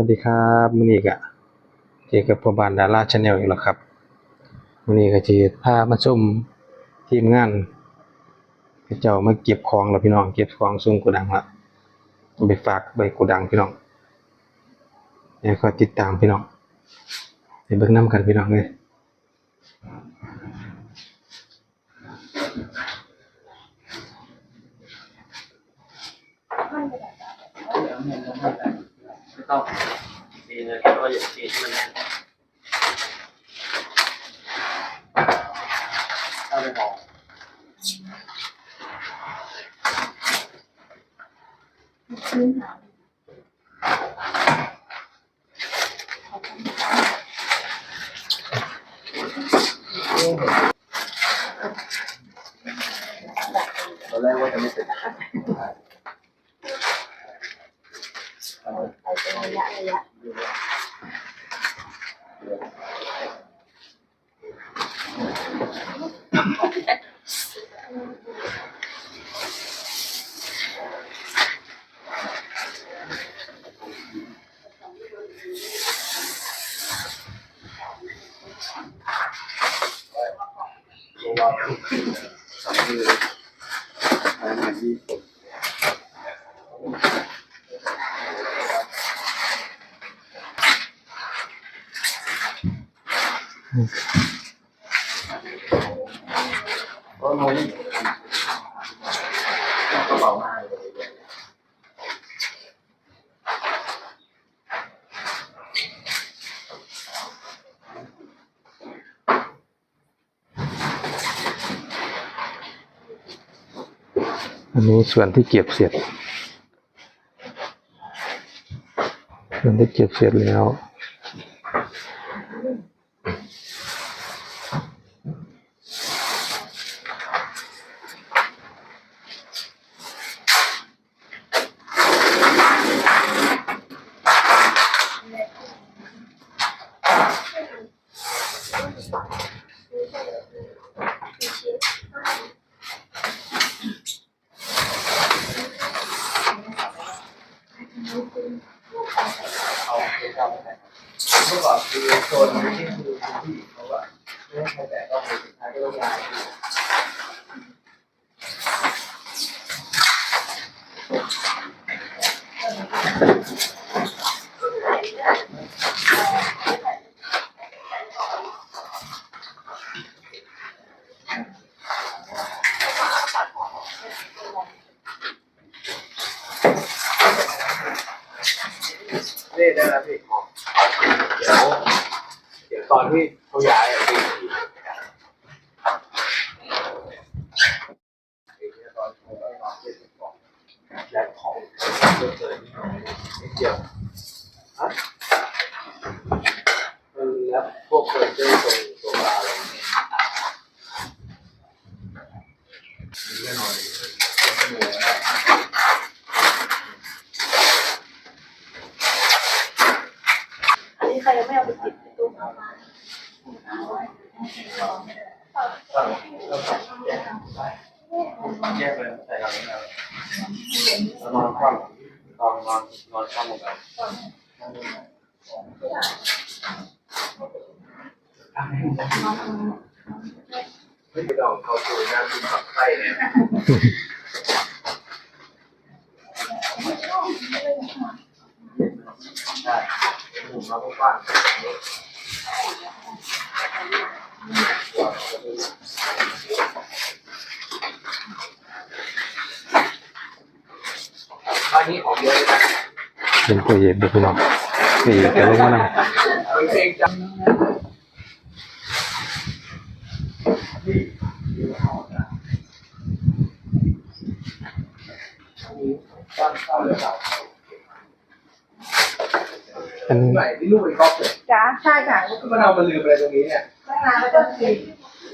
สวัสดีครับมื้อนี้ก็เจอกับพอบานดาราชาแนลอีกแล้วครับมื้อนี้ก็สิพามาชมทีมงานเขาเจ้ามาเก็บของแล้วพี่น้องเก็บของซุ่มโกดังละไปฝากไว้โกดังพี่น้องเดี๋ยวคอยติดตามพี่น้องไปเบิ่งนํกันพี่น้องเลย เพราะว่าอ ย่าตีให้มันแน่นถ้าไม่พอ ตอนแรกว่าจะไม่เสร็จ ไปเป็นระยะระยะ เพราะว่าสองมือใช้งานที่สุด ก็น้อยกระ เป๋ามาเลยอันนี้ส่วนที่เก็บเสร็จ ส่วนที่เก็บเสร็จแล้ว เอาไปทำอะไร เมื่อก่อนคือโซนนี้คือพื้นที่เขาอะไม่ให้ใครแตะต้องเลยสุดท้ายก็ต้องย้ายนี่ได้แล้วพี่เดี๋ยวเดี๋ยวตอน ที่เขาย้ายอะพี่ตอนที่เขาย้ายขอนแล้วของเกิดเลยไม่เกี่ยวฮะเออแล้วพวกเฟอร์นิเจอร์ตรงโซฟาอะไรเงี้ยมีแน่นอนไม่เหนื่อยนะ อันนี้ใครยังไม่เอาไปติดตู้ แยกเลยใส่กันแล้วนอนคว่ำนอนนอนนอนคว่ำลงไปไม่ต้องเขาดูน้ำกินผักไส้เนี่ยใช่หมุนมาบ้าง บ้านนี้ของเยอะเลยนะเป็นตัวเย็บเด้อพี่น้องนี่จะลงมานั่งเพลงจังบ้านเข้าเลยครับ อันไหนที่ลูกไอ้ก๊อฟเนี่ยจ้าใช่ค่ะมันเอามาลืมอะไรตรงนี้เนี่ยตั้งนานแล้วก็ติด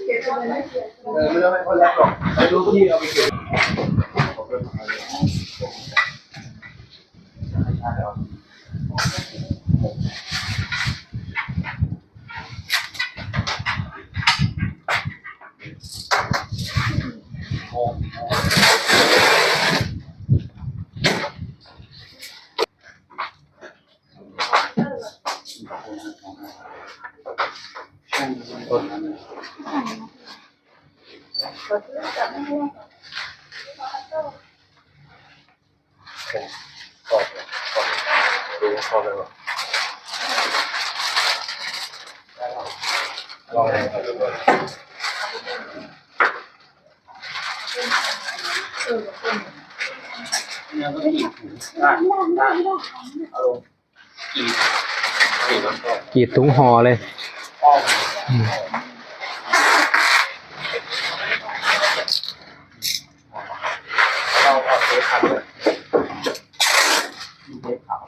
เก็บไปเลยไม่เสียเออไม่ต้องให้คนรับหรอกไอ้ลูกที่เอาไปเก็บ เปิดเรื่องจับไม่ได้ขอบขอบดูขอเลยว่ะลองเลยครับทุกคนเออคนเนี่ยก็กีถุงได้ได้เอาลงกีดกีดแล้วก็กรีดถุงห่อเลย อ้อม อืม เรา เอาเทปพันเลยเทปขาว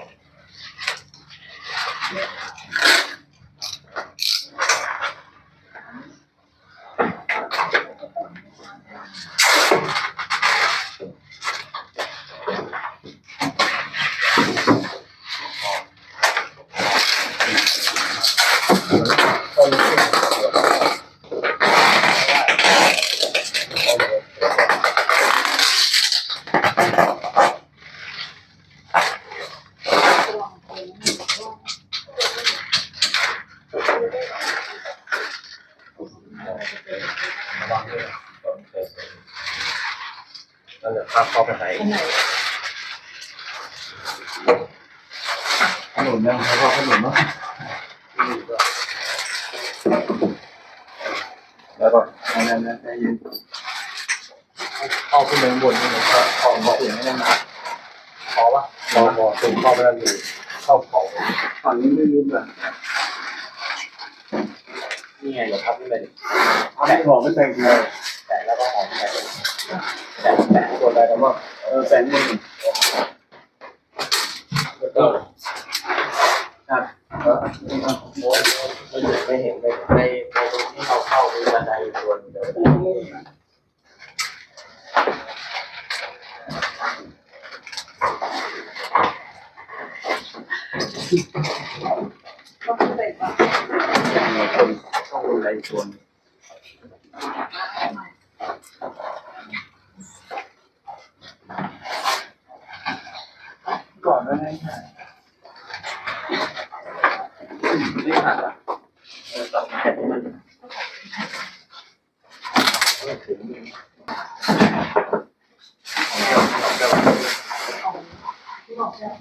ระวังด้วยนะ นั่นแหละภาพเข้าไปไหนขนมยังใช้พ่อขนมเนาะแล้วก็นั่นนั่นนั่ย็นเข้าขึ้นไปบนนี่มันก็ขอบอกอย่างนี้นะพอปะพอพอกถึงเข้าไปแล้วดูเข้าเขาฝั่งนี้ไม่รู้แบบนี่ไงเดี๋ยวพับนี่ไปดิเอาไม่หอมไม่แต่งเลยแต่แล้วก็หอมแต่ แต่แต่ตัวอะไรแล้วก็เออแสงมือแล้วก็ครับไม่เห็นไม่เห็นในในตรงที่เราเข้ามีบันไดอยู่บนเดินต้องใส่ก่อนมีคนต้องบันไดอยู่บน ก่อนแล้วไงค่ะนี่ขาดอะเออตัดแขนมันไม่ถึง ที่บอกแล้ว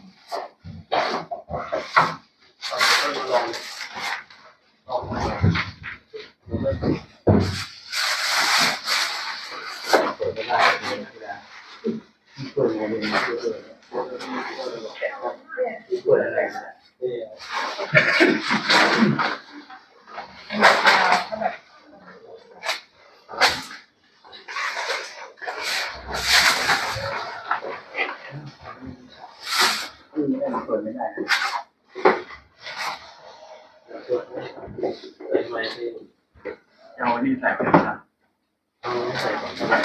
เปิดไม่ได้เลยนะเปิดไงดีเปิดเปิดอะไรนะเนี่ย อืมไม่เปิดไม่ได้นะเปิดไม่ได้เอาอันนี้ใส่ไปนะเอาใส่ก่อนนะ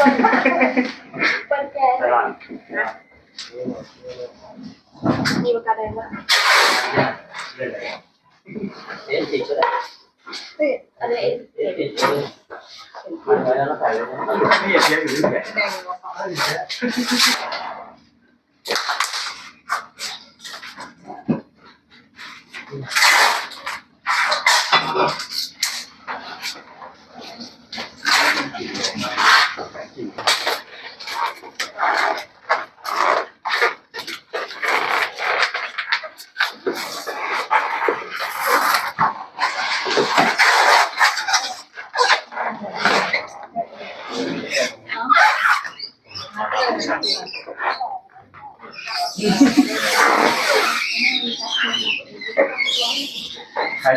เปิดแกใส่หลังมีประกาศอะไรบ้างเล่นอะไรเอ๊ะจริงก็ได้เฮ้ยอะไรเอ๊ะจริงก็ได้ไว้แล้วก็ใส่เลยนะไม่อยากเยอะอยู่ที่แขนแดง กร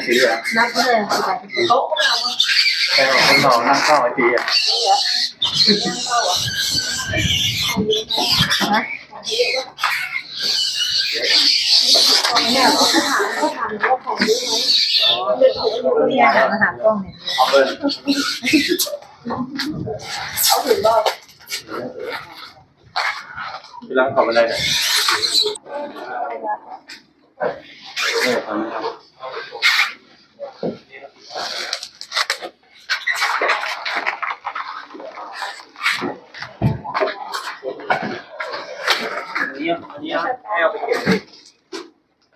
ะเป๋าใครซื้ออะนับเลยสิบาทโต๊ะก็เอาใครบอกคนนอนนั่งเข้าไอทีอะเนี่ยเขาถามเขาถามว่าของเยอะไหมเดี๋ยวถูกอยู่ที่อาหารอาหารกล้องเนี่ยเอาเบอร์เอาถึงบ่เวลาขออะไรเนี่ย นนี้อันนี้ให้เอาไปเก็บดิ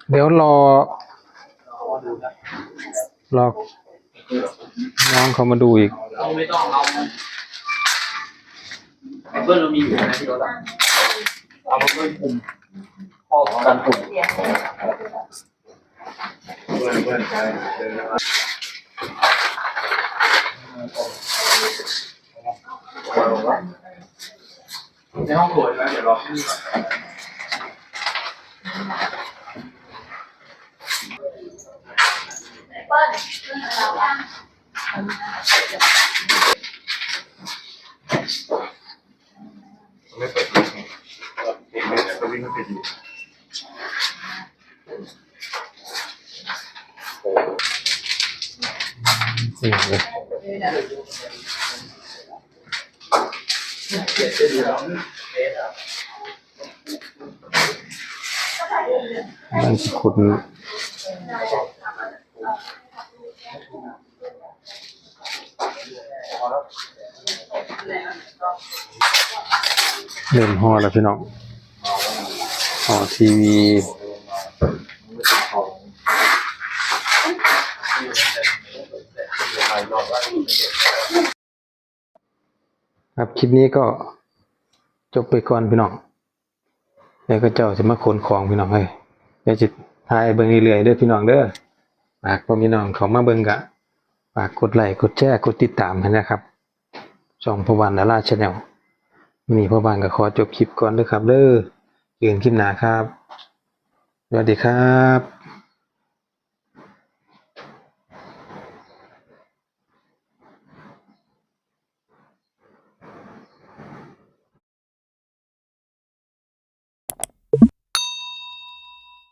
เดี๋ยวรอเอามาดูนะรอน้องเขามาดูอีก เราไม่ต้องเอาไอเบิร์เรามีอยู่ในที่รถอะเอามาเบิร์คุมข้อกันปุ่มเบิร์เบิร์ใช่ในห้องครัวนะเดี๋ยวรอที่นี่ก่อน ไม่เปิดเพลงเพลงเนี่ยก็วิ่งไม่เป็นอยู่นี่เลยเจ็ดจะอยู่แล้วเมตรอะ มันขุดเริ่มห่อแล้วพี่น้องห่อทีวีครับคลิปนี้ก็จบไปก่อนพี่น้อง แล้วก็เจ้าจะมาขนของพี่น้องเฮ้ยเดี๋ยวจะถ่ายเบิ่งเรื่อยๆเด้อพี่น้องเด้อฝากพ่อพี่น้องเขามาเบิ่งกะฝากกดไลค์กดแชร์กดติดตามให้นะครับช่องพวันดาราชาแนลนี่พ่อบานก็ขอจบคลิปก่อนเด้อครับเด้อเจอกันคลิปหนาครับสวัสดีครับ